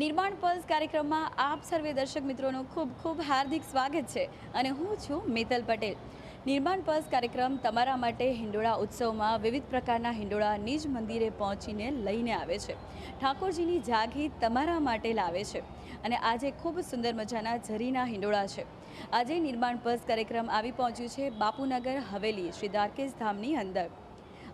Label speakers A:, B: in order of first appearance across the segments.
A: નિર્માણ પલ્સ કાર્યક્રમમાં આપ સર્વે દર્શક મિત્રોનું ખૂબ ખૂબ હાર્દિક સ્વાગત છે અને હું છું મિતલ પટેલ. નિર્માણ પલ્સ કાર્યક્રમ તમારા માટે હિંડોળા ઉત્સવમાં વિવિધ પ્રકારના હિંડોળા નિજ મંદિરે પહોંચીને લઈને આવે છે. ઠાકોરજીની જાગી તમારા માટે લાવે છે અને આજે ખૂબ સુંદર મજાના ઝરીના હિંડોળા છે. આજે નિર્માણ પલ્સ કાર્યક્રમ આવી પહોંચ્યું છે બાપુનગર હવેલી શ્રી દ્વારકેશ ધામની અંદર.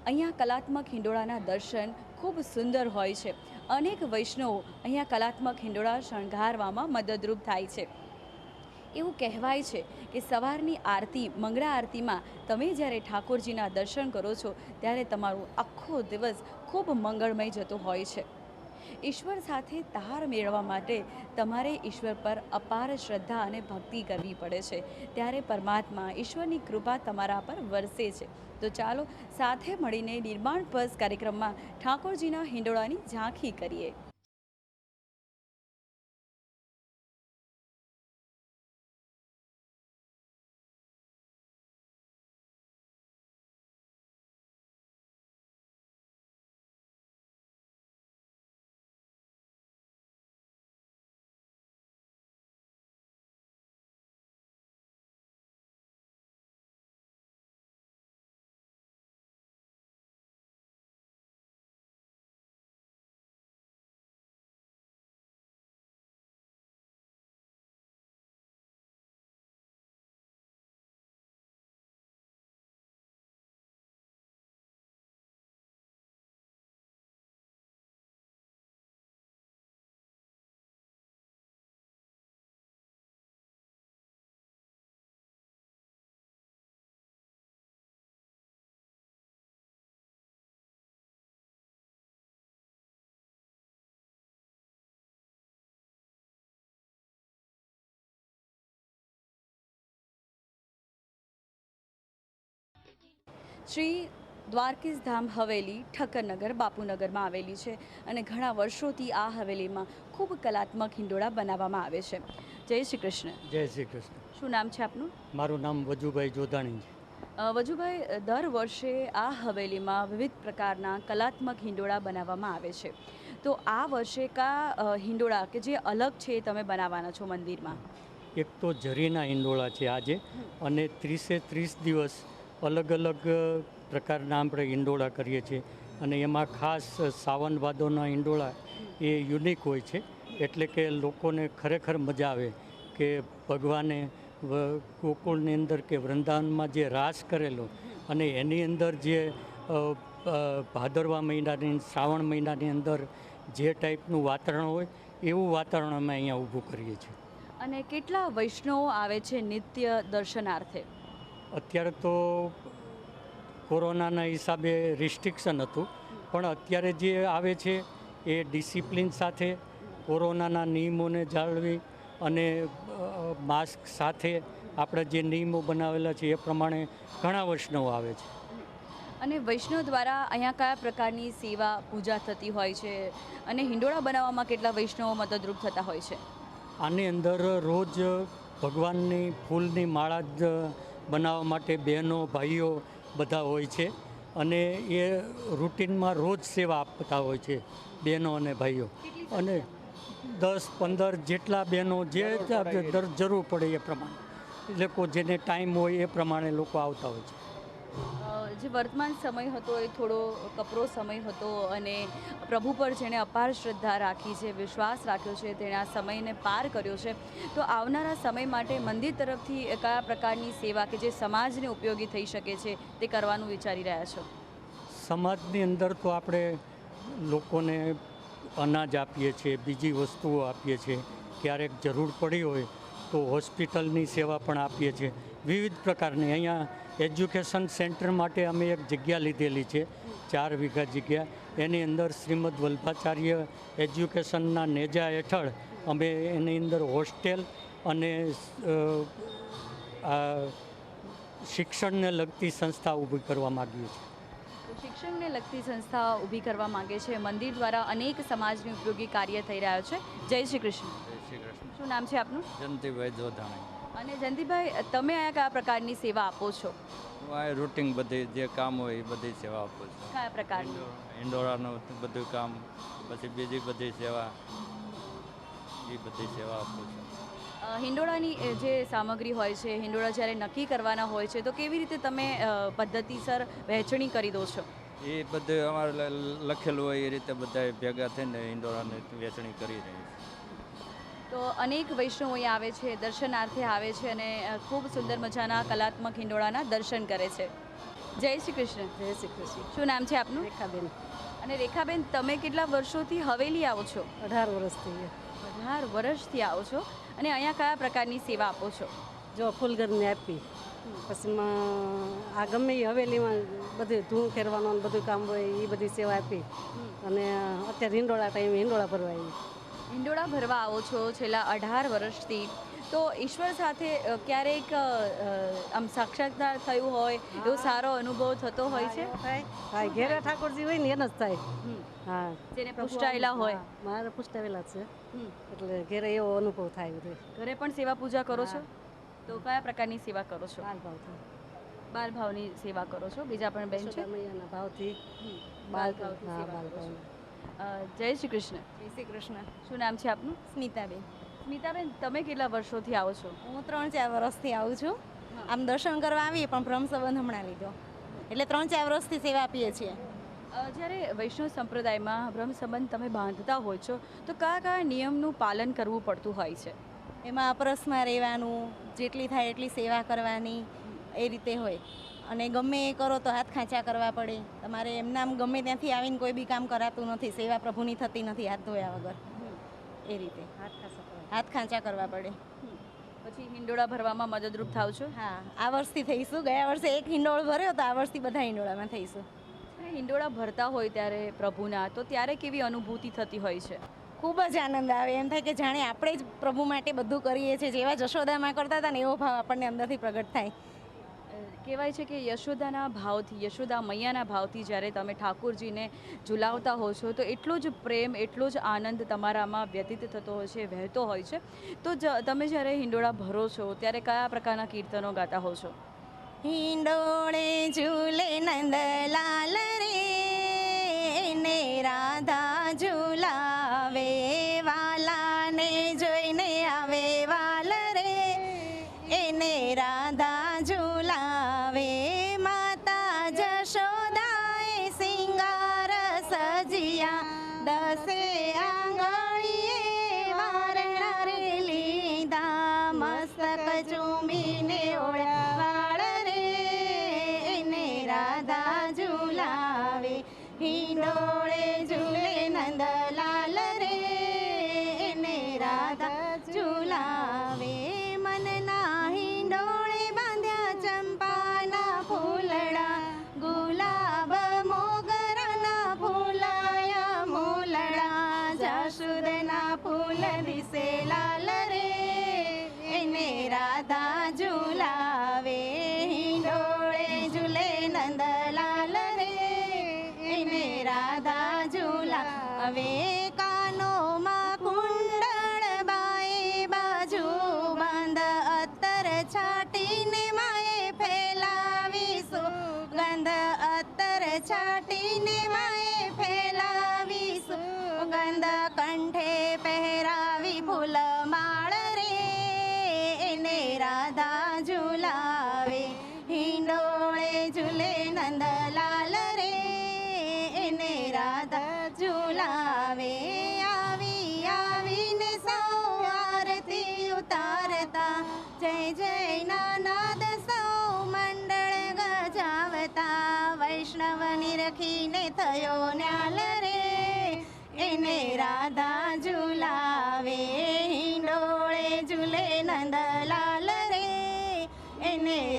A: અહીંયા કલાત્મક હિંડોળાના દર્શન ખૂબ સુંદર હોય છે. અનેક વૈષ્ણવો અહીંયા કલાત્મક હિંડોળા શણગારવામાં મદદરૂપ થાય છે. એવું કહેવાય છે કે સવારની આરતી, મંગળા આરતીમાં તમે જ્યારે ઠાકોરજીના દર્શન કરો છો, ત્યારે તમારો આખો દિવસ ખૂબ મંગળમય જતો હોય છે. ઈશ્વર સાથે તાર મેળવવા માટે તમારે ઈશ્વર પર અપાર શ્રદ્ધા અને ભક્તિ કરવી પડે છે. ત્યારે પરમાત્મા ઈશ્વરની કૃપા તમારા પર વરસે છે. તો ચાલો સાથે મળીને નિર્માણ પર્સ કાર્યક્રમમાં ઠાકોરજીના હિંડોળાની ઝાંખી કરીએ. શ્રી દ્વારકેશ ધામ હવેલી ઠક્કરનગર બાપુનગરમાં આવેલી છે અને ઘણા વર્ષોથી આ હવેલીમાં ખૂબ કલાત્મક હિંડોળા બનાવવામાં આવે છે. જય શ્રી કૃષ્ણ.
B: જય શ્રી કૃષ્ણ.
A: શું નામ છે આપનું?
B: મારું નામ વજુભાઈ જોધાણી છે.
A: વજુભાઈ દર વર્ષે આ હવેલીમાં વિવિધ પ્રકારના કલાત્મક હિંડોળા બનાવવામાં આવે છે. તો આ વર્ષે કા હિંડોળા કે જે અલગ છે એ તમે બનાવવાના છો મંદિરમાં?
B: એક તો ઝરીના હિંડોળા છે આજે અને ત્રીસે ત્રીસ દિવસ અલગ અલગ પ્રકારના આપણે ઇંડોળા કરીએ છીએ અને એમાં ખાસ સાવન ભાદોના હિંડોળા એ યુનિક હોય છે. એટલે કે લોકોને ખરેખર મજા આવે કે ભગવાને ગોકુળની અંદર કે વૃંદાવનમાં જે રાસ કરેલો અને એની અંદર જે ભાદરવા મહિનાની, શ્રાવણ મહિનાની અંદર જે ટાઈપનું વાતાવરણ હોય એવું વાતાવરણ અમે અહીંયા ઊભું કરીએ છીએ.
A: અને કેટલા વૈષ્ણવો આવે છે નિત્ય દર્શનાર્થે?
B: અત્યારે તો કોરોનાના હિસાબે રિસ્ટ્રિક્શન હતું. પણ અત્યારે જે આવે છે એ ડિસિપ્લિન સાથે કોરોનાના નિયમોને જાળવી અને માસ્ક સાથે આપણે જે નિયમો બનાવેલા છે એ પ્રમાણે ઘણા વૈષ્ણવો આવે છે.
A: અને વૈષ્ણવ દ્વારા અહીંયા કયા પ્રકારની સેવા પૂજા થતી હોય છે? અને હિંડોળા બનાવવામાં કેટલા વૈષ્ણવો મદદરૂપ થતા હોય છે?
B: આની અંદર રોજ ભગવાનની ફૂલની માળા જ બનાવવા માટે બહેનો, ભાઈઓ બધા હોય છે અને એ રૂટિનમાં રોજ સેવા આપતા હોય છે બહેનો અને ભાઈઓ. અને દસ, પંદર જેટલા બહેનો જે દર જરૂર પડે એ પ્રમાણે. લોકો જેને ટાઈમ હોય એ પ્રમાણે લોકો આવતા હોય છે.
A: જે વર્તમાન સમય હતો એ થોડો કપરો સમય હતો અને પ્રભુ પર જેણે અપાર શ્રદ્ધા રાખી છે, વિશ્વાસ રાખ્યો છે, તેણે આ સમયને પાર કર્યો છે. તો આવનારા સમય માટે મંદિર તરફથી કયા પ્રકારની સેવા કે જે સમાજને ઉપયોગી થઈ શકે છે તે કરવાનું વિચારી રહ્યા છો?
B: સમાજની અંદર તો આપણે લોકોને અનાજ આપીએ છીએ, બીજી વસ્તુઓ આપીએ છીએ. ક્યારેક જરૂર પડી હોય તો હોસ્પિટલની સેવા પણ આપીએ છીએ. વિવિધ પ્રકારની. અહીંયા એજ્યુકેશન સેન્ટર માટે અમે એક જગ્યા લીધેલી છે ચાર વીઘા જગ્યા. એની અંદર શ્રીમદ વલ્ભાચાર્ય એજ્યુકેશનના નેજા હેઠળ અમે એની અંદર હોસ્ટેલ અને શિક્ષણને લગતી સંસ્થા ઊભી કરવા માગીએ છીએ.
A: તો શિક્ષણને લગતી સંસ્થા ઊભી કરવા માંગે છે. મંદિર દ્વારા અનેક સમાજની ઉપયોગી કાર્ય થઈ રહ્યો છે. જય શ્રી કૃષ્ણ.
C: જય શ્રી કૃષ્ણ.
A: શું નામ છે આપનું?
C: જયંતિભાઈ જોધાણી
A: અને જયંતિભાઈ તમે અહીંયા કયા પ્રકારની સેવા આપો છો?
C: હું આ રૂટિંગ બધી જે કામ હોય એ બધી સેવા આપું છું.
A: કયા પ્રકારની?
C: ઇન્ડોરાનું બધું કામ પછી બીજી બધી સેવા એ બધી સેવા આપું છું.
A: હિંડોળાની જે સામગ્રી હોય છે હિંડોળા જ્યારે નક્કી કરવાના હોય છે તો કેવી રીતે તમે પદ્ધતિસર વહેંચણી કરી દો છો?
C: એ બધું અમારે લખેલું હોય એ રીતે બધા ભેગા થઈને હિંડોળાની વહેંચણી કરી રહી
A: તો અનેક વૈષ્ણવો અહીં આવે છે દર્શનાર્થે આવે છે અને ખૂબ સુંદર મજાના કલાત્મક હિંડોળાના દર્શન કરે છે. જય શ્રી કૃષ્ણ.
D: જય શ્રી કૃષ્ણ.
A: શું નામ છે આપનું?
D: રેખાબેન.
A: અને રેખાબેન તમે કેટલા વર્ષોથી હવેલી આવો છો?
D: અઢાર વર્ષથી.
A: અઢાર વર્ષથી આવો છો. અને અહીંયા કયા પ્રકારની સેવા આપો છો?
D: જો ફૂલગરને આપી. પછી આ ગમે એ હવેલીમાં બધું ધૂળ ફેરવાનું બધું કામ હોય એ બધી સેવા આપી. અને અત્યારે હિંડોળા ટાઈમે હિંડોળા ભરવા આવી
A: હિંડોળા ભરવા આવો છો છેલ્લા અઢાર વર્ષથી તો ઈશ્વર સાથે ક્યારેક આમ સાક્ષાત્કાર થયું હોય એવો સારો અનુભવ થતો હોય છે?
D: હા ઘેરે ઠાકોરજી હોય ને એને જ થાય. હા.
A: જેને પુષ્ટાયેલા હોય.
D: મારે પુષ્ટાવેલા છે. એટલે ઘેરે એવો અનુભવ થાય બધો.
A: ઘરે પણ સેવા પૂજા કરો છો? તો કયા પ્રકારની સેવા કરો છો?
D: બાલ ભાવથી.
A: ભાવની સેવા કરો છો? બીજા પણ બેન છે?
D: ભાવથી.
A: બાલ ભાવ
D: હા બાલ
A: કરો
D: ભાવ
A: અ, જય શ્રી કૃષ્ણ.
E: જય શ્રી કૃષ્ણ.
A: શું નામ છે આપનું?
E: સ્મિતાબેન.
A: સ્મિતાબેન તમે કેટલા વર્ષોથી આવો છો?
E: હું ત્રણ ચાર વર્ષથી આવું છું. આમ દર્શન કરવા આવીએ પણ બ્રહ્મ સંબંધ હમણાં લીધો. એટલે ત્રણ ચાર વર્ષથી સેવા આપીએ છીએ.
A: જ્યારે વૈષ્ણવ સંપ્રદાયમાં બ્રહ્મ સંબંધ તમે બાંધતા હોય છો તો કયા કયા નિયમનું પાલન કરવું પડતું હોય છે?
E: એમાં અપરસમાં રહેવાનું જેટલી થાય એટલી સેવા કરવાની એ રીતે હોય. અને ગમે એ કરો તો હાથ ખાંચા કરવા પડે. તમારે એમનામ ગમે ત્યાંથી આવીને કોઈ બી કામ કરાતું નથી સેવા પ્રભુની થતી નથી હાથ ધોયા વગર. એ રીતે.
D: હાથ
E: ખાંચા કરવા પડે.
A: પછી હિંડોળા ભરવામાં મદદરૂપ થાવ છો?
E: હા આ વર્ષથી થઈશું. ગયા વર્ષે એક હિંડોળ ભર્યો તો આ વર્ષથી બધા હિંડોળામાં થઈશું.
A: હિંડોળા ભરતા હોય ત્યારે પ્રભુના તો ત્યારે કેવી અનુભૂતિ થતી હોય છે?
E: ખૂબ જ આનંદ આવે. એમ થાય કે જાણે આપણે જ પ્રભુ માટે બધું કરીએ છીએ. જેવા જશોદામાં કરતા હતા ને એવો ભાવ આપણને અંદરથી પ્રગટ થાય.
A: કહેવાય છે કે યશોદાના ભાવથી, યશોદા મૈયાના ભાવથી જ્યારે તમે ઠાકોરજીને ઝુલાવતા હો છો, તો એટલો જ પ્રેમ, એટલો જ આનંદ તમારામાં વ્યતીત થતો હોય છે, વહેતો હોય છે. તો તમે જ્યારે હિંડોળા ભરો છો, ત્યારે કયા પ્રકારના કીર્તનો ગાતા હો છો?
E: હિંડોળે ઝૂલે નંદલાલ રે, ને રાધા ઝુલાવે પહેરાવી ફૂલ માળ રે, એને રાધા ઝુલાવે હિંડોળે ઝૂલે નંદલાલ રે, એને રાધા ઝુલાવે આવી, આવીને સૌ આરતી ઉતારતા. જય જય નાનાદ, સૌ મંડળ ગજાવતા. વૈષ્ણવ નિરખીને થયો ન્યાલ રે, એને રાધા ઝુલાવે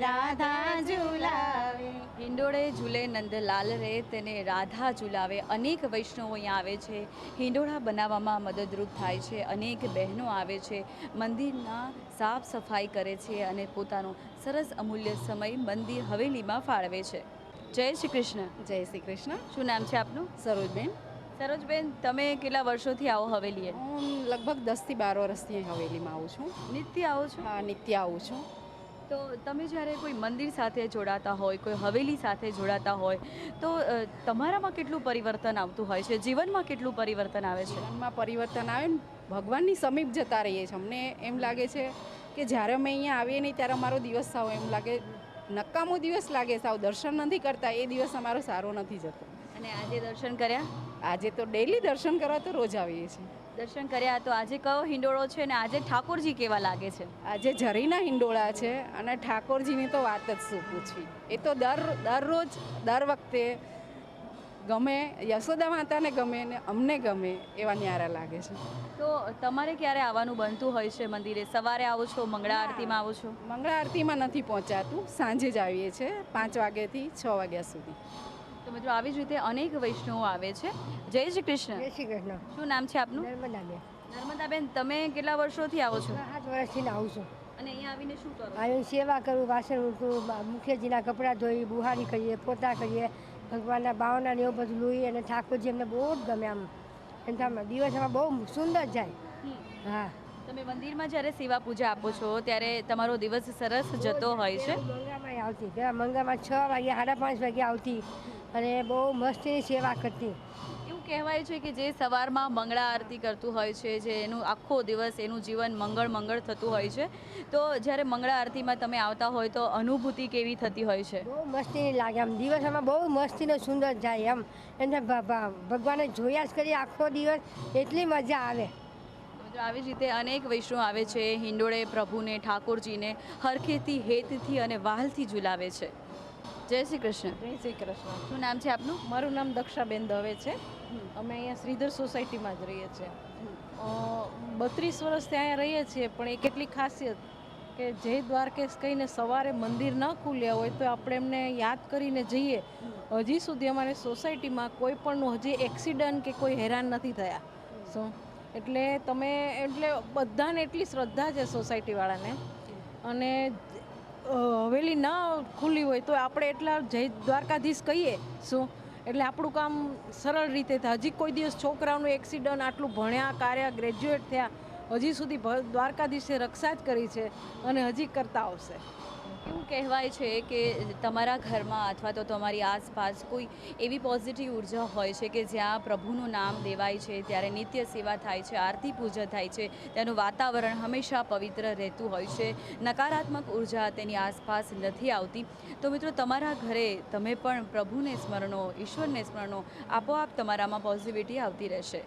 E: રાધા ઝુલાવે.
A: હિંડોળે ઝૂલે નંદલાલ રે તેને રાધા ઝુલાવે. અનેક વૈષ્ણવો અહીંયા આવે છે. હિંડોળા બનાવવામાં મદદરૂપ થાય છે. અનેક બહેનો આવે છે. મંદિરના સાફ સફાઈ કરે છે અને પોતાનો સરસ અમૂલ્ય સમય મંદિર હવેલીમાં ફાળવે છે. જય શ્રી કૃષ્ણ.
F: જય શ્રી કૃષ્ણ.
A: શું નામ છે આપનું?
F: સરોજબેન.
A: સરોજબેન તમે કેટલા વર્ષોથી આવો હવેલીએ?
F: હું લગભગ દસથી બાર વર્ષથી હવેલીમાં આવું છું.
A: નિત્ય આવો છો?
F: હા નિત્ય આવું છું.
A: તો તમે જ્યારે કોઈ મંદિર સાથે જોડાતા હોય કોઈ હવેલી સાથે જોડાતા હોય તો તમારામાં કેટલું પરિવર્તન આવતું હોય છે? જીવનમાં કેટલું પરિવર્તન આવે છે?
F: જીવનમાં પરિવર્તન આવે ને ભગવાનની સમીપ જતા રહીએ છીએ. અમને એમ લાગે છે કે જ્યારે અમે અહીંયા આવીએ નહીં ત્યારે અમારો દિવસ સાવ એમ લાગે નકામો દિવસ લાગે. સાવ દર્શન નથી કરતા એ દિવસ અમારો સારો નથી જતો.
A: અને આજે દર્શન કર્યા?
F: આજે તો ડેલી દર્શન કરવા તો રોજ આવીએ છીએ.
A: દર્શન કર્યા તો આજે કયો હિંડોળો છે અને આજે ઠાકોરજી કેવા લાગે છે?
F: આજે ઝરીના હિંડોળા છે અને ઠાકોરજીની તો વાત જ શું પૂછવી? એ તો દર દરરોજ દર વખતે ગમે યશોદા માતાને ગમે ને અમને ગમે એવા ન્યારા લાગે છે.
A: તો તમારે ક્યારે આવવાનું બનતું હોય છે મંદિરે? સવારે આવો છો મંગળા આરતીમાં આવો છો?
F: મંગળા આરતીમાં નથી પહોંચાતું. સાંજે જ આવીએ છીએ પાંચ વાગ્યાથી છ વાગ્યા સુધી.
A: તો મિત્રો આવી જ રીતે અનેક વૈષ્ણવો આવે છે. જય શ્રી કૃષ્ણ.
G: જય શ્રી કૃષ્ણ.
A: શું નામ છે આપનું?
G: નર્મદાબેન.
A: નર્મદાબેન તમે કેટલા વર્ષોથી આવો છો?
G: સાત વર્ષથી આવું છું.
A: અને અહીંયા આવીને શું કરો
G: અહીં સેવા કરું વાસણ ઉઠું મુખ્યજીના કપડાં ધોઈ બુહારી કરીએ પોતા કરીએ ભગવાનના ભાવના ને એવું બધું લોહી અને ઠાકોરજી અમને બહુ જ ગમે આમ. એમ દિવસમાં બહુ સુંદર જાય. હા.
A: તમે મંદિરમાં જ્યારે સેવા પૂજા આપો છો ત્યારે તમારો દિવસ સરસ જતો હોય છે?
G: મંગામાં આવતી મંગામાં છ વાગે સાડા પાંચ વાગે આવતી. અને બહુ મસ્તીની સેવા કરતી.
A: એવું કહેવાય છે કે જે સવારમાં મંગળા આરતી કરતું હોય છે જે એનું આખો દિવસ એનું જીવન મંગળ મંગળ થતું હોય છે તો જ્યારે મંગળા આરતીમાં તમે આવતા હોય તો અનુભૂતિ કેવી થતી હોય છે?
G: બહુ મસ્તી લાગે આમ. દિવસમાં બહુ મસ્તીને સુંદર જાય એમ. એને ભગવાને જોયા જ કરીએ આખો દિવસ એટલી મજા આવે.
A: તો આવી જ રીતે અનેક વૈષ્ણવ આવે છે હિંડોળે પ્રભુને ઠાકોરજીને હરખેથી હેતથી અને વાલથી ઝુલાવે છે. જય શ્રી કૃષ્ણ.
H: જય શ્રી કૃષ્ણ.
A: શું નામ છે આપનું?
H: મારું નામ દક્ષાબેન દવે છે. અમે અહીંયા શ્રીધર સોસાયટીમાં જ રહીએ છીએ. બત્રીસ વર્ષથી અહીંયા રહીએ છીએ પણ એ કેટલી ખાસિયત કે જય દ્વારકેશ કહીને સવારે મંદિર ન ખુલ્યા હોય તો આપણે એમને યાદ કરીને જઈએ. હજી સુધી અમારે સોસાયટીમાં કોઈ પણનું હજી એક્સિડન્ટ કે કોઈ હેરાન નથી થયા. શું? એટલે તમે એટલે બધાને એટલી શ્રદ્ધા છે સોસાયટીવાળાને. અને હવેલી ન ખુલ્લી હોય તો આપણે એટલા જય દ્વારકાધીશ કહીએ. શું? એટલે આપણું કામ સરળ રીતે થાય. હજી કોઈ દિવસ છોકરાઓનું એક્સિડન્ટ આટલું ભણ્યા, કાર્યા, ગ્રેજ્યુએટ થયા, હજી સુધી દ્વારકાધીશે રક્ષા જ કરી છે અને હજી કરતા આવશે.
A: એવું કહેવાય છે કે તમારા ઘરમાં અથવા તો તમારી આસપાસ કોઈ એવી પોઝિટિવ ઊર્જા હોય છે કે જ્યાં પ્રભુનું નામ દેવાય છે, ત્યારે નિત્ય સેવા થાય છે, આરતી પૂજા થાય છે, તેનું વાતાવરણ હંમેશા પવિત્ર રહેતું હોય છે, નકારાત્મક ઊર્જા તેની આસપાસ નથી આવતી. તો મિત્રો, તમારા ઘરે તમે પણ પ્રભુને સ્મરણો, ઈશ્વરને સ્મરણો આપોઆપ તમારામાં પોઝિટિવિટી આવતી રહેશે.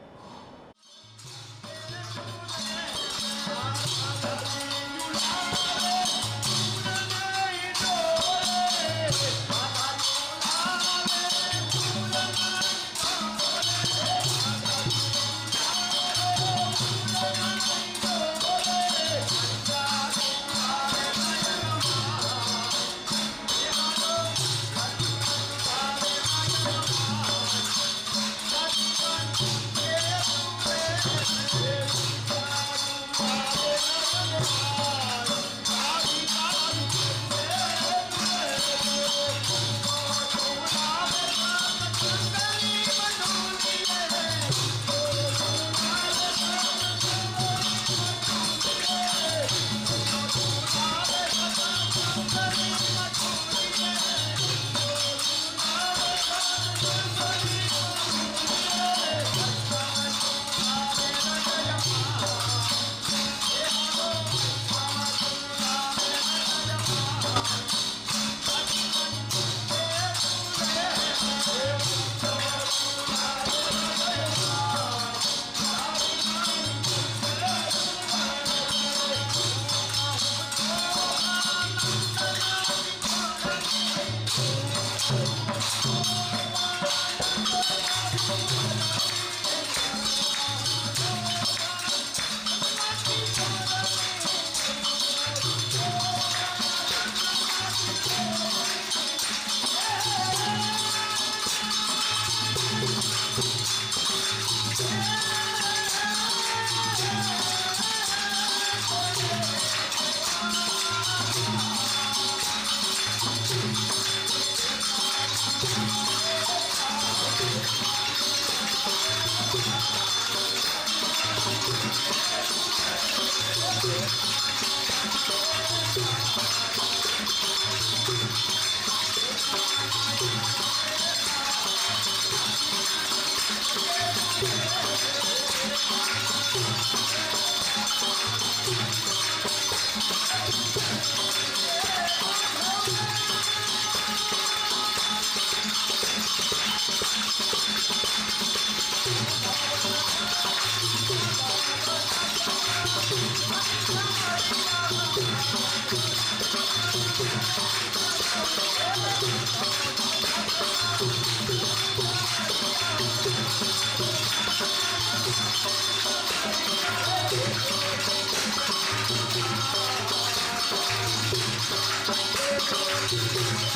A: મંદિરમાં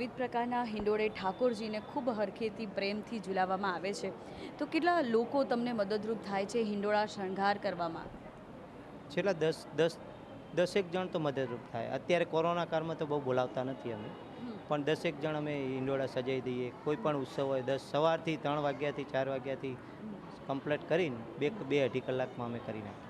A: વિવિધ પ્રકારના હિંડોળે ઠાકોરજીને ખૂબ હરખેથી પ્રેમથી ઝુલાવવામાં આવે છે. તો કેટલા લોકો તમને મદદરૂપ થાય છે હિંડોળા શણગાર કરવામાં?
I: છેલ્લા દસ દસ દસેક જણ તો મદદરૂપ થાય. અત્યારે કોરોના કાળમાં તો બહુ બોલાવતા નથી અમે. પણ દસેક જણ અમે હિંડોળા સજાવી દઈએ. કોઈ પણ ઉત્સવ હોય દસ સવારથી ત્રણ વાગ્યાથી ચાર વાગ્યાથી કમ્પ્લીટ કરીને બે બે અઢી કલાકમાં અમે કરી નાખીએ.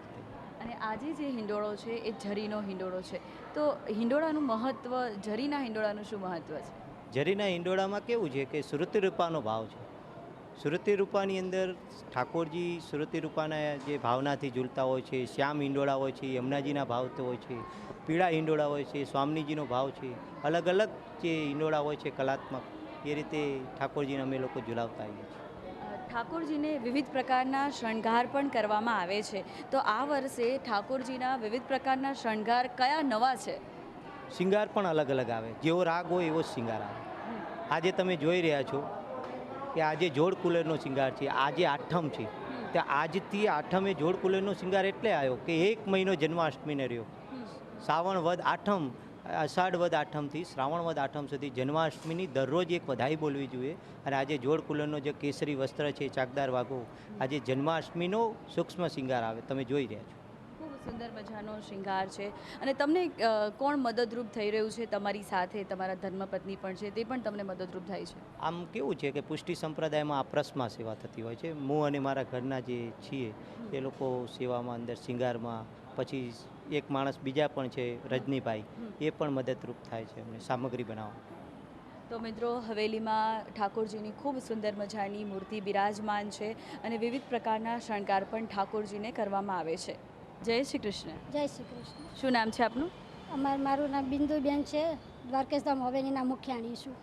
A: અને આજે જે હિંડોળો છે, એ ઝરીનો હિંડોળો છે. તો હિંડોળાનું મહત્ત્વ ઝરીના હિંડોળાનું શું મહત્ત્વ છે?
I: ઝરીના હિંડોળામાં કેવું છે કે સુરતી રૂપાનો ભાવ છે. સુરતી રૂપાની અંદર ઠાકોરજી સુરતી રૂપાના જે ભાવનાથી ઝૂલતા હોય છે, શ્યામ હિંડોળા હોય છે, યમુનાજીના ભાવ તો હોય છે, પીળા હિંડોળા હોય છે, સ્વામીજીનો ભાવ છે, અલગ અલગ જે હિંડોળા હોય છે કલાત્મક, એ રીતે ઠાકોરજીને અમે લોકો ઝુલાવતા આવીએ
A: ઠાકોરજીને વિવિધ પ્રકારના શણગાર પણ કરવામાં આવે છે. તો આ વર્ષે ઠાકોરજીના વિવિધ પ્રકારના શણગાર કયા નવા છે?
I: શિંગાર પણ અલગ અલગ આવે. જેવો રાગ હોય એવો શિંગાર આવે. આજે તમે જોઈ રહ્યા છો કે આજે જોડ કુલેરનો શિંગાર છે. આજે આઠમ છે. તો આજથી આઠમે જોડ કુલેરનો શિંગાર એટલે આવ્યો કે એક મહિનો જન્માષ્ટમીને રહ્યો. શ્રાવણ વદ આઠમ અષાઢ વદ આઠમથી શ્રાવણ વદ આઠમ સુધી જન્માષ્ટમીની દરરોજ એક વધાઈ બોલવી જોઈએ. અને આજે જોડ કુલરનો જે કેસરી વસ્ત્ર છે ચાકદાર વાઘો આજે જન્માષ્ટમીનો સૂક્ષ્મ શિંગાર આવે. તમે જોઈ રહ્યા છો.
A: ખૂબ સુંદર મજાનો શૃંગાર છે. અને તમને કોણ મદદરૂપ થઈ રહ્યું છે તમારી સાથે? તમારા ધર્મપત્ની પણ છે તે પણ તમને મદદરૂપ થાય છે.
I: આમ કેવું છે કે પુષ્ટિ સંપ્રદાયમાં આપ્રસમાં સેવા થતી હોય છે. હું અને મારા ઘરના જે છીએ એ લોકો સેવામાં અંદર શિંગારમાં પછી એક માણસ બીજા પણ છે રજનીભાઈ એ પણ મદદરૂપ થાય છે અમને સામગ્રી બનાવવા.
A: તો મિત્રો હવેલીમાં ઠાકોરજીની ખૂબ સુંદર મજાની મૂર્તિ બિરાજમાન છે અને વિવિધ પ્રકારના શણગાર પણ ઠાકોરજીને કરવામાં આવે છે. જય શ્રી કૃષ્ણ.
J: જય શ્રી કૃષ્ણ.
A: શું નામ છે આપનું?
J: અમારું મારું નામ બિંદુબેન છે. દ્વારકેશધામ હવેલીના મુખ્યાણી છું.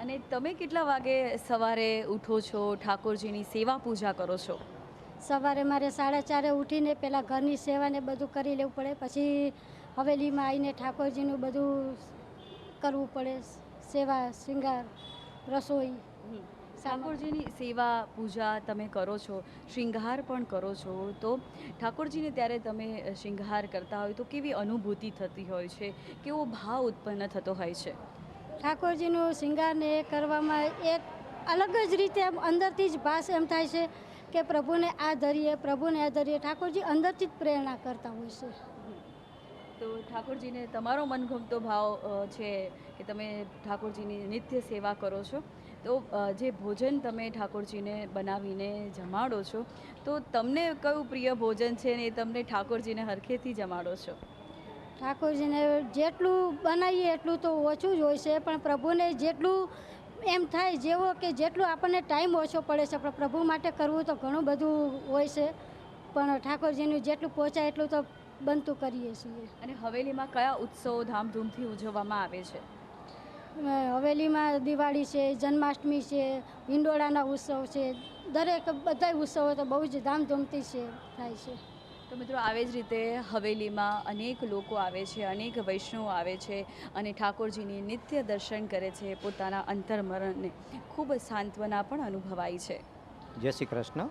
A: અને તમે કેટલા વાગે સવારે ઉઠો છો ઠાકોરજીની સેવા પૂજા કરો છો?
J: સવારે મારે સાડા ચારે ઉઠીને પહેલાં ઘરની સેવાને બધું કરી લેવું પડે. પછી હવેલીમાં આવીને ઠાકોરજીનું બધું કરવું પડે. સેવા શૃંગાર રસોઈ.
A: ઠાકોરજીની સેવા પૂજા તમે કરો છો શૃંગાર પણ કરો છો. તો ઠાકોરજીને ત્યારે તમે શૃંગાર કરતા હોય તો કેવી અનુભૂતિ થતી હોય છે? કેવો ભાવ ઉત્પન્ન થતો હોય છે?
J: ઠાકોરજીનું શૃંગારને કરવામાં એક અલગ જ રીતે અંદરથી જ ભાસ એમ થાય છે. કે પ્રભુને આ ધરીએ પ્રભુને આ ધરીએ ઠાકોરજી અંદરથી જ પ્રેરણા કરતા હોય છે.
A: તો ઠાકોરજીને તમારો મનગમતો ભાવ છે કે તમે ઠાકોરજીની નિત્ય સેવા કરો છો. તો જે ભોજન તમે ઠાકોરજીને બનાવીને જમાડો છો તો તમને કયું પ્રિય ભોજન છે ને એ તમને ઠાકોરજીને હરખેથી જમાડો છો?
J: ઠાકોરજીને જેટલું બનાવીએ એટલું તો ઓછું જ હોય છે પણ પ્રભુને જેટલું એમ થાય જેવો કે જેટલું આપણને ટાઈમ ઓછો પડે છે પણ પ્રભુ માટે કરવું તો ઘણું બધું હોય છે. પણ ઠાકોરજીનું જેટલું પહોંચાય એટલું તો બનતું કરીએ છીએ.
A: અને હવેલીમાં કયા ઉત્સવો ધામધૂમથી ઉજવવામાં આવે છે?
J: હવેલીમાં દિવાળી છે જન્માષ્ટમી છે હિંડોળાના ઉત્સવ છે. દરેક બધા ઉત્સવો તો બહુ જ ધામધૂમથી છે થાય છે.
A: તો મિત્રો આવી જ રીતે હવેલીમાં અનેક લોકો આવે છે, અનેક વૈષ્ણવો આવે છે અને ઠાકોરજીની નિત્ય દર્શન કરે છે પોતાના અંતર્મરણને. ખૂબ સાંત્વના પણ અનુભવાય છે.
I: જય શ્રી કૃષ્ણ.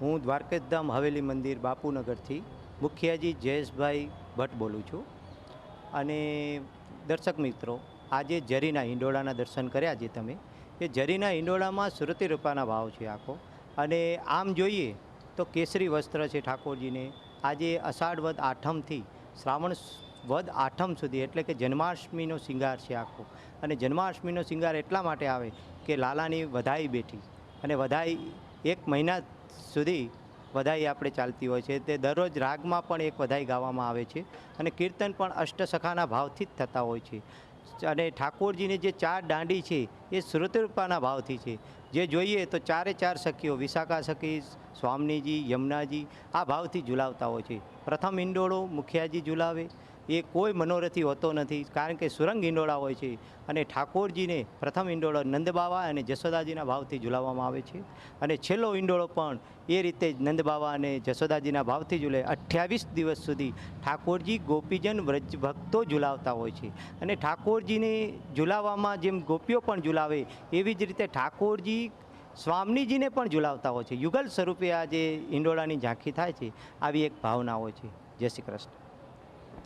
I: હું દ્વારકેશધામ હવેલી મંદિર બાપુનગરથી મુખિયાજી જયેશભાઈ ભટ્ટ બોલું છું. અને દર્શક મિત્રો, આજે જરીના હિંડોળાના દર્શન કર્યા છે તમે. એ જરીના હિંડોળામાં સુરતી રૂપાના ભાવ છે આખો. અને આમ જોઈએ તો કેસરી વસ્ત્ર છે ઠાકોરજીને. આજે અષાઢ વદ આઠમથી, શ્રાવણ વદ આઠમ સુધી, એટલે કે જન્માષ્ટમીનો શિંગાર છે આખો. અને જન્માષ્ટમીનો શિંગાર એટલા માટે આવે કે લાલાની વધાઈ બેઠી. અને વધાઈ એક મહિના સુધી વધાઈ આપણે ચાલતી હોય છે. તે દરરોજ રાગમાં પણ એક વધાઈ ગાવામાં આવે છે. અને કીર્તન પણ અષ્ટસખાના ભાવથી જ થતા હોય છે. અને ઠાકોરજીની જે ચાર દાંડી છે, એ શ્રુતરૂપાના ભાવથી છે. જે જોઈએ તો ચારે ચાર સખીઓ, વિશાખા સખી, સ્વામીજી, યમુનાજી, આ ભાવથી ઝુલાવતા હોય છે. પ્રથમ ઇંડોળો મુખિયાજી ઝુલાવે એ કોઈ મનોરથી હોતો નથી. કારણ કે સુરંગ હિંડોળા હોય છે અને ઠાકોરજીને પ્રથમ હિંડોળો નંદબાવા અને જશોદાજીના ભાવથી ઝુલાવવામાં આવે છે. અને છેલ્લો હિંડોળો પણ એ રીતે નંદબાવા અને જશોદાજીના ભાવથી ઝૂલે. અઠ્યાવીસ દિવસ સુધી ઠાકોરજી ગોપીજન વ્રજ ભક્તો ઝુલાવતા હોય છે. અને ઠાકોરજીને ઝુલાવવામાં જેમ ગોપીઓ પણ ઝુલાવે, એવી જ રીતે ઠાકોરજી સ્વામીજીને પણ ઝુલાવતા હોય છે. યુગલ સ્વરૂપે આ જે હિંડોળાની ઝાંખી થાય છે. આવી એક ભાવના હોય છે. જય શ્રી કૃષ્ણ.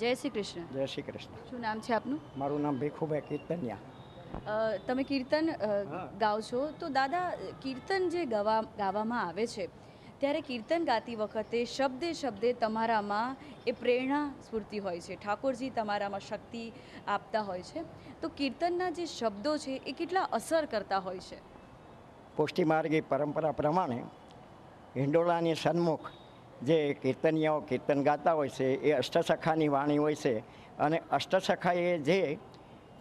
A: જય શ્રી કૃષ્ણ.
K: જય શ્રી કૃષ્ણ.
A: શું નામ છે આપનું?
K: મારું નામ ભીખુભાઈ કીર્તનિયા.
A: તમે કીર્તન ગાવ ગાઓ છો? તો દાદા કીર્તન જે ગવા ગાવામાં આવે છે ત્યારે કીર્તન ગાતી વખતે શબ્દે શબ્દે તમારામાં એ પ્રેરણા સ્ફૂર્તિ હોય છે. ઠાકોરજી તમારામાં શક્તિ આપતા હોય છે. તો કીર્તનના જે શબ્દો છે એ કેટલા અસર કરતા હોય છે?
K: પુષ્ટિમાર્ગી પરંપરા પ્રમાણે હિંડોળાની સન્મુખ જે કીર્તનિયાઓ કીર્તન ગાતા હોય છે, એ અષ્ટસખાની વાણી હોય છે અને અષ્ટસખાએ જે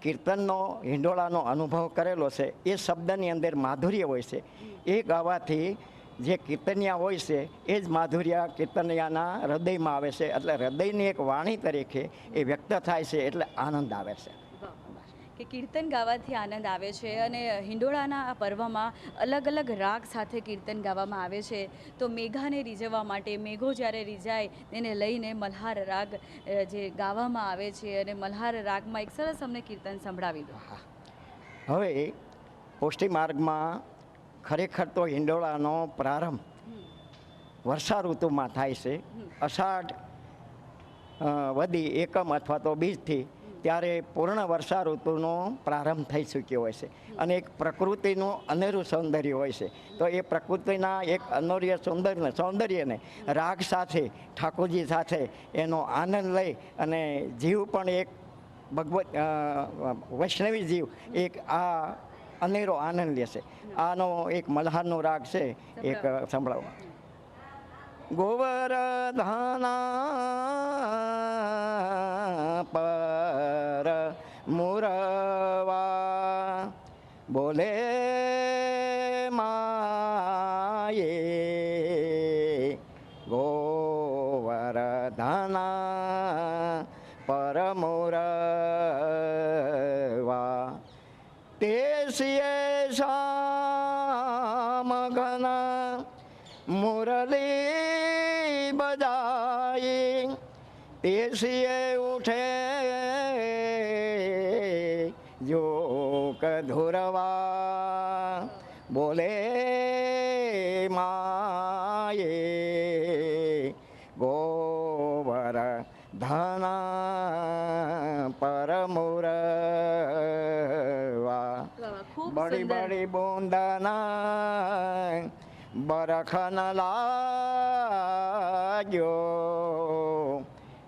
K: કીર્તનનો હિંડોળાનો અનુભવ કરેલો છે, એ શબ્દની અંદર માધુર્ય હોય છે. એ ગાવાથી જે કીર્તનિયા હોય છે, એ જ માધુર્ય કીર્તનિયાના હૃદયમાં આવે છે. એટલે હૃદયની એક વાણી તરીકે એ વ્યક્ત થાય છે, એટલે આનંદ આવે છે.
A: કે કીર્તન ગાવાથી આનંદ આવે છે અને હિંડોળાના આ પર્વમાં અલગ અલગ રાગ સાથે કીર્તન ગાવામાં આવે છે. તો મેઘાને રીઝવવા માટે મેઘો જ્યારે રીઝાય તેને લઈને મલ્હાર રાગ જે ગાવામાં આવે છે અને મલ્હાર રાગમાં એક સરસ અમને કીર્તન સંભળાવી દો.
K: હવે પોષ્ટિ માર્ગમાં ખરેખર તો હિંડોળાનો પ્રારંભ વર્ષા ઋતુમાં થાય છે. અષાઢ વધી એકમ અથવા તો બીજથી ત્યારે પૂર્ણ વર્ષા ઋતુનો પ્રારંભ થઈ ચૂક્યો હોય છે. અને એક પ્રકૃતિનું અનેરું સૌંદર્ય હોય છે. તો એ પ્રકૃતિના એક અનોર્ય સૌંદર્ય સૌંદર્યને રાગ સાથે ઠાકોરજી સાથે એનો આનંદ લઈ અને જીવ પણ એક ભગવત વૈષ્ણવી જીવ એક આ અનેરો આનંદ લેશે આનો એક મલ્હારનો રાગ છે એક સંભળાવવા ગોવર્ધના બોલે પરમુરવા. બડી બડી બુંદના બરખન લાગ્યો.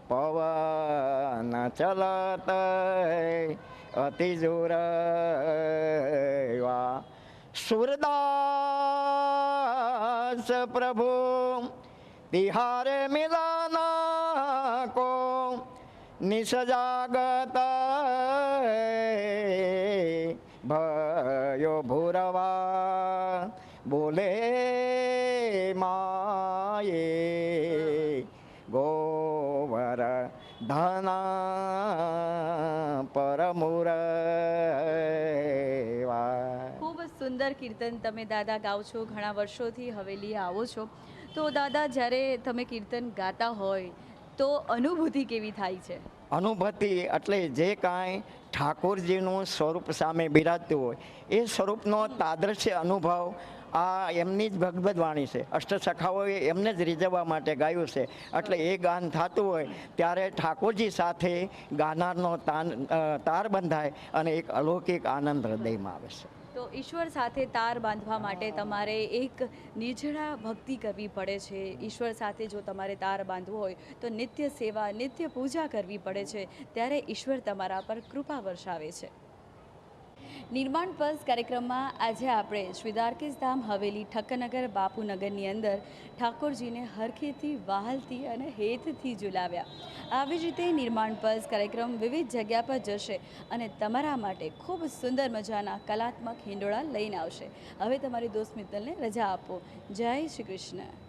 K: પવન ચલત અતિ જોરવા સુરદાસ પ્રભુ તિહારે મિલાના કો નિસજાગત ભયો ભૂરવા બોલે માયે ગોવર ધના પરમુરવા
A: ખૂબ સુંદર કીર્તન તમે દાદા ગાઓ છો, ઘણા વર્ષોથી હવેલી આવો છો. તો દાદા, જ્યારે તમે કીર્તન ગાતા હોય તો અનુભૂતિ કેવી થાય છે?
K: અનુભૂતિ એટલે જે કાંઈ ઠાકોરજીનું સ્વરૂપ સામે બિરાજતું હોય, એ સ્વરૂપનો તાદૃશ્ય અનુભવ આ એમની જ ભગવદ વાણી છે. અષ્ટસખાઓએ એમને જ રીઝવવા માટે ગાયું છે. એટલે એ ગાન થતું હોય ત્યારે ઠાકોરજી સાથે ગાનારનો તાન તાર બંધાય અને એક અલૌકિક આનંદ હૃદયમાં આવે છે.
A: તો ઈશ્વર સાથે તાર બાંધવા માટે તમારે એક નિજળા ભક્તિ કરવી પડે છે. ઈશ્વર સાથે જો તમારે તાર બાંધવો હોય તો નિત્ય સેવા, નિત્ય પૂજા કરવી પડે છે. ત્યારે ઈશ્વર તમારા પર કૃપા વર્ષાવે છે. નિર્માણ પલ્સ કાર્યક્રમમાં આજે આપણે શ્રી ધામ, હવેલી, ઠક્કનગર, બાપુનગરની અંદર ઠાકોરજીને હરખેથી વહાલથી અને હેતથી ઝુલાવ્યા. આવી જ રીતે નિર્માણ પલ્સ કાર્યક્રમ વિવિધ જગ્યા પર જશે અને તમારા માટે ખૂબ સુંદર મજાના કલાત્મક હિંડોળા લઈને આવશે. હવે તમારી દોસ્ત મિત્તલને રજા આપો. જય શ્રી કૃષ્ણ.